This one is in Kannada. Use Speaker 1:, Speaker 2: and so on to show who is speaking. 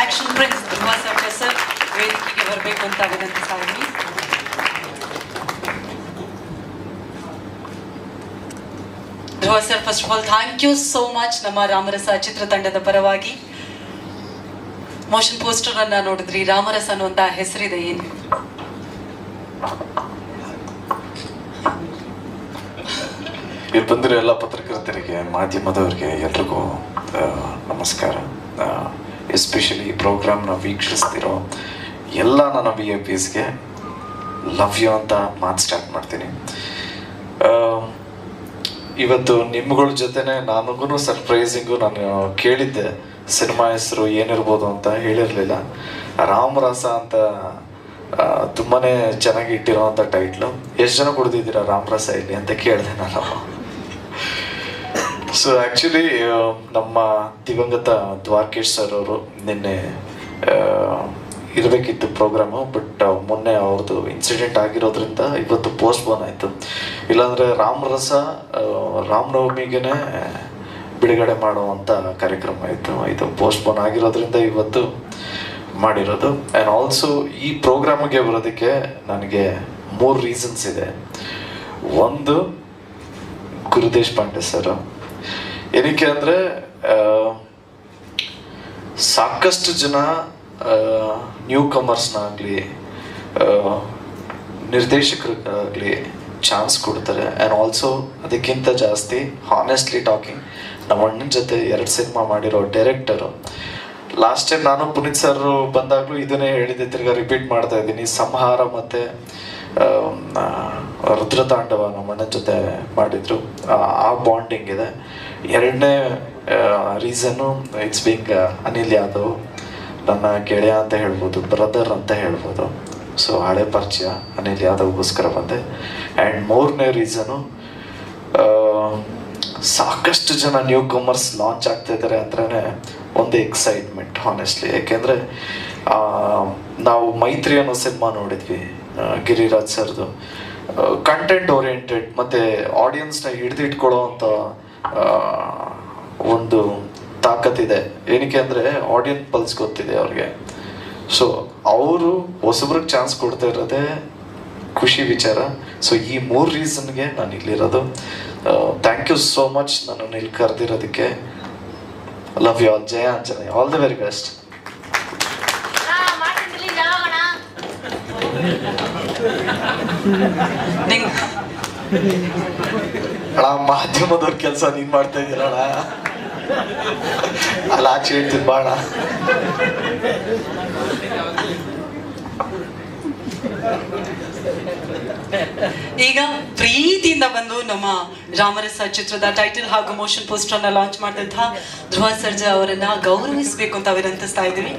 Speaker 1: Action prince Dhruva Sarja sir ವೇದಿಕೆಗೆ ಬರಬೇಕು ಅಂತ ಇದ್ದೀನಿ Dhruva sir first of all thank you so much ನಮ್ಮ ರಾಮರಸ ಚಿತ್ರತಂಡದ ಪರವಾಗಿ. ಮೋಷನ್ ಪೋಸ್ಟರ್ ಅನ್ನ ನೋಡಿದ್ರಿ, ರಾಮರಸ ಅನ್ನುವಂತ ಹೆಸರಿದೆ ಏನು?
Speaker 2: ಬಂದಿರೋ ಎಲ್ಲ ಪತ್ರಕರ್ತರಿಗೆ ಮಾಧ್ಯಮದವರಿಗೆ ಎಲ್ರಿಗೂ ನಮಸ್ಕಾರ. ಎಸ್ಪೆಷಲಿ ಈ ಪ್ರೋಗ್ರಾಮ್ನ ವೀಕ್ಷಿಸ್ತಿರೋ ಎಲ್ಲ ನನ್ನ ಬಿ ಎ ಪಿಸ್ಗೆ ಲವ್ ಯು ಅಂತ ಮಾತು ಸ್ಟಾರ್ಟ್ ಮಾಡ್ತೀನಿ. ಇವತ್ತು ನಿಮ್ಗಳ ಜೊತೆನೆ ನನಗೂ ಸರ್ಪ್ರೈಸಿಂಗು ನಾನು ಕೇಳಿದ್ದೆ ಸಿನಿಮಾ ಹೆಸರು ಏನಿರ್ಬೋದು ಅಂತ ಹೇಳಿರಲಿಲ್ಲ. ರಾಮರಸ ಅಂತ ತುಂಬಾ ಚೆನ್ನಾಗಿ ಇಟ್ಟಿರೋವಂಥ ಟೈಟ್ಲು ಎಷ್ಟು ಜನ ಕುಡ್ದಿದ್ದೀರಾ ರಾಮರಸ ಇಲ್ಲಿ ಅಂತ ಕೇಳಿದೆ ನಾನು. ಸೊ ಆ್ಯಕ್ಚುಲಿ ನಮ್ಮ ದಿವಂಗತ ದ್ವಾರಕೇಶ್ ಸರ್ ಅವರು ನಿನ್ನೆ ಇರಬೇಕಿತ್ತು ಪ್ರೋಗ್ರಾಮು ಬಟ್ ಮೊನ್ನೆ ಅವ್ರದ್ದು ಇನ್ಸಿಡೆಂಟ್ ಆಗಿರೋದ್ರಿಂದ ಇವತ್ತು ಪೋಸ್ಟ್ಪೋನ್ ಆಯಿತು. ಇಲ್ಲಾಂದರೆ ರಾಮರಸ ರಾಮನವಮಿಗೆ ಬಿಡುಗಡೆ ಮಾಡುವಂಥ ಕಾರ್ಯಕ್ರಮ ಇತ್ತು ಇದು ಪೋಸ್ಟ್ಪೋನ್ ಆಗಿರೋದ್ರಿಂದ ಇವತ್ತು ಮಾಡಿರೋದು. ಆ್ಯಂಡ್ ಆಲ್ಸೋ ಈ ಪ್ರೋಗ್ರಾಮಿಗೆ ಬರೋದಕ್ಕೆ ನನಗೆ ಮೂರು ರೀಸನ್ಸ್ ಇದೆ. ಒಂದು, ಗುರುದೇಶ್ ಪಾಂಡೆ ಸರ್ ಏನಕ್ಕೆ ಅಂದರೆ ಸಾಕಷ್ಟು ಜನ ನ್ಯೂ ಕಮರ್ಸ್ನಾಗಲಿ ನಿರ್ದೇಶಕರಿಗಾಗಲಿ ಚಾನ್ಸ್ ಕೊಡ್ತಾರೆ. ಆ್ಯಂಡ್ ಆಲ್ಸೋ ಅದಕ್ಕಿಂತ ಜಾಸ್ತಿ ಹಾನೆಸ್ಟ್ಲಿ ಟಾಕಿಂಗ್ ನಮ್ಮ ಅಣ್ಣನ ಜೊತೆ ಎರಡು ಸಿನಿಮಾ ಮಾಡಿರೋ ಡೈರೆಕ್ಟರು ಲಾಸ್ಟ್ ಟೈಮ್ ನಾನು ಪುನೀತ್ ಸರ್ ಬಂದಾಗಲೂ ಇದನ್ನೇ ಹೇಳಿದೆ ತಿರ್ಗಾ ರಿಪೀಟ್ ಮಾಡ್ತಾ ಇದ್ದೀನಿ. ಸಂಹಾರ ಮತ್ತು ರುದ್ರತಾಂಡವ ನಮ್ಮ ಅಣ್ಣನ ಜೊತೆ ಮಾಡಿದ್ರು. ಆ, ಆ ಬಾಂಡಿಂಗ್ ಇದೆ. ಎರಡನೇ reason it's being Anil Yadav ನನ್ನ ಗೆಳೆಯ ಅಂತ ಹೇಳ್ಬೋದು ಬ್ರದರ್ ಅಂತ ಹೇಳ್ಬೋದು. ಸೊ ಹಳೆ ಪರಿಚಯ ಅನಿಲ್ ಯಾದವ್ಗೋಸ್ಕರ ಬಂದೆ. ಆ್ಯಂಡ್ ಮೂರನೇ ರೀಸನು ಸಾಕಷ್ಟು ಜನ ನ್ಯೂ ಕಮರ್ಸ್ ಲಾಂಚ್ ಆಗ್ತಾ ಇದ್ದಾರೆ ಅಂದ್ರೆ ಒಂದು ಎಕ್ಸೈಟ್ಮೆಂಟ್ ಹಾನೆಸ್ಟ್ಲಿ ಯಾಕೆಂದರೆ ನಾವು ಮೈತ್ರಿ ಅನ್ನೋ ಸಿನಿಮಾ ನೋಡಿದ್ವಿ ಗಿರಿರಾಜ್ ಸರ್ದು. ಕಂಟೆಂಟ್ ಓರಿಯೆಂಟೆಡ್ ಮತ್ತು ಆಡಿಯನ್ಸ್ನ ಹಿಡಿದಿಟ್ಕೊಳ್ಳೋ ಅಂಥ ಒಂದು ತಾಕತ್ತಿದೆ. ಏನಕ್ಕೆ ಅಂದರೆ ಆಡಿಯನ್ಸ್ ಪಲ್ಸ್ ಗೊತ್ತಿದೆ ಅವ್ರಿಗೆ. ಸೊ ಅವರು ಹೊಸಬ್ರಿಗೆ ಚಾನ್ಸ್ ಕೊಡ್ತಾ ಇರೋದೇ ಖುಷಿ ವಿಚಾರ. ಸೊ ಈ ಮೂರು ರೀಸನ್ಗೆ ನಾನು ಇಲ್ಲಿರೋದು. ಥ್ಯಾಂಕ್ ಯು ಸೋ ಮಚ್ ನನ್ನನ್ನು ಇಲ್ಲಿ ಕರೆದಿರೋದಕ್ಕೆ. Love you all Jaya Anjaneya. All the very best
Speaker 1: ನಿಂಗ್
Speaker 2: ಅಣ್ಣ ಮಾಧ್ಯಮದವ್ರ ಕೆಲಸ ನೀನ್ ಮಾಡ್ತಾ ಇದ್ದೀರಣ್ಣ ಅಲ್ಲ ಆಚೆ ಹೇಳ್ತೀನಿ ಬಾಣ
Speaker 1: ಈಗ ಪ್ರೀತಿಯಿಂದ ಬಂದು ನಮ್ಮ ರಾಮರಸ ಚಿತ್ರದ ಟೈಟಲ್ ಹಾಗೂ ಮೋಷನ್ ಪೋಸ್ಟರ್ ಲಾಂಚ್ ಮಾಡಿದಂತಹ ಧ್ರುವ ಸರ್ಜಾ ಅವರನ್ನ ಗೌರವಿಸಬೇಕು ಅಂತ ವಿನಂತಿಸ್ತಾ ಇದ್ದೀವಿ.